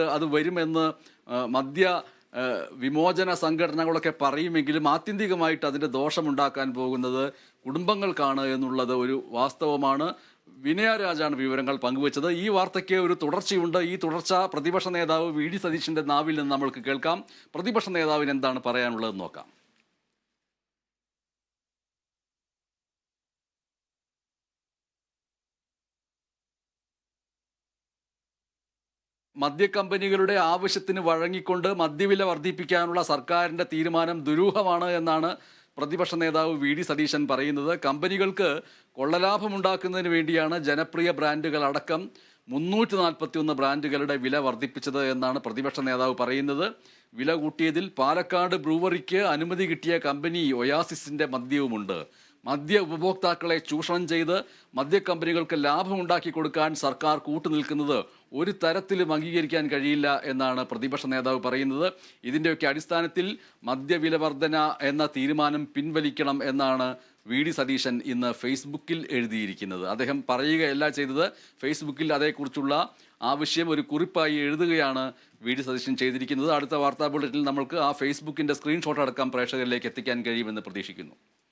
അത് വരുമെന്ന് മദ്യ വിമോചന സംഘടനകളൊക്കെ പറയുമെങ്കിലും ആത്യന്തികമായിട്ട് അതിന്റെ ദോഷമുണ്ടാക്കാൻ പോകുന്നത് കുടുംബങ്ങൾക്കാണ് എന്നുള്ളത് ഒരു വാസ്തവമാണ്. വിനയ രാജാണ് വിവരങ്ങൾ പങ്കുവച്ചത്. ഈ വാർത്തയ്ക്ക് ഒരു തുടർച്ചയുണ്ട്. ഈ തുടർച്ച പ്രതിപക്ഷ നേതാവ് വി ഡി സതീശിന്റെ നാവിൽ നിന്ന് നമ്മൾക്ക് കേൾക്കാം. പ്രതിപക്ഷ നേതാവിന് എന്താണ് പറയാനുള്ളതെന്ന് നോക്കാം. മദ്യക്കമ്പനികളുടെ ആവശ്യത്തിന് വഴങ്ങിക്കൊണ്ട് മദ്യവില വർദ്ധിപ്പിക്കാനുള്ള സർക്കാരിന്റെ തീരുമാനം ദുരൂഹമാണ് എന്നാണ് പ്രതിപക്ഷ നേതാവ് വി ഡി സതീശൻ പറയുന്നത്. കമ്പനികൾക്ക് കൊള്ളലാഭമുണ്ടാക്കുന്നതിന് വേണ്ടിയാണ് ജനപ്രിയ ബ്രാൻഡുകൾ അടക്കം മുന്നൂറ്റി നാൽപ്പത്തി ഒന്ന് ബ്രാൻഡുകളുടെ വില വർദ്ധിപ്പിച്ചത് എന്നാണ് പ്രതിപക്ഷ നേതാവ് പറയുന്നത്. വില കൂട്ടിയതിൽ പാലക്കാട് ബ്രൂവറിക്ക് അനുമതി കിട്ടിയ കമ്പനി ഒയാസിസിന്റെ മദ്യവുമുണ്ട്. മദ്യ ഉപഭോക്താക്കളെ ചൂഷണം ചെയ്ത് മദ്യക്കമ്പനികൾക്ക് ലാഭമുണ്ടാക്കി കൊടുക്കാൻ സർക്കാർ കൂട്ടുനിൽക്കുന്നത് ഒരു തരത്തിലും അംഗീകരിക്കാൻ കഴിയില്ല എന്നാണ് പ്രതിപക്ഷ നേതാവ് പറയുന്നത്. ഇതിന്റെയൊക്കെ അടിസ്ഥാനത്തിൽ മദ്യവില വർധന എന്ന തീരുമാനം പിൻവലിക്കണം എന്നാണ് വി ഡി സതീശൻ ഇന്ന് ഫേസ്ബുക്കിൽ എഴുതിയിരിക്കുന്നത്. അദ്ദേഹം പറയുകയല്ല ചെയ്തത്. ഫേസ്ബുക്കിൽ അതേക്കുറിച്ചുള്ള ആവശ്യം ഒരു കുറിപ്പായി എഴുതുകയാണ് വി ഡി സതീശൻ ചെയ്തിരിക്കുന്നത്. അടുത്ത വാർത്താ ബുള്ളറ്റിൽ നമ്മൾക്ക് ആ ഫേസ്ബുക്കിന്റെ സ്ക്രീൻഷോട്ട് അടക്കം പ്രേക്ഷകരിലേക്ക് എത്തിക്കാൻ കഴിയുമെന്ന് പ്രതീക്ഷിക്കുന്നു.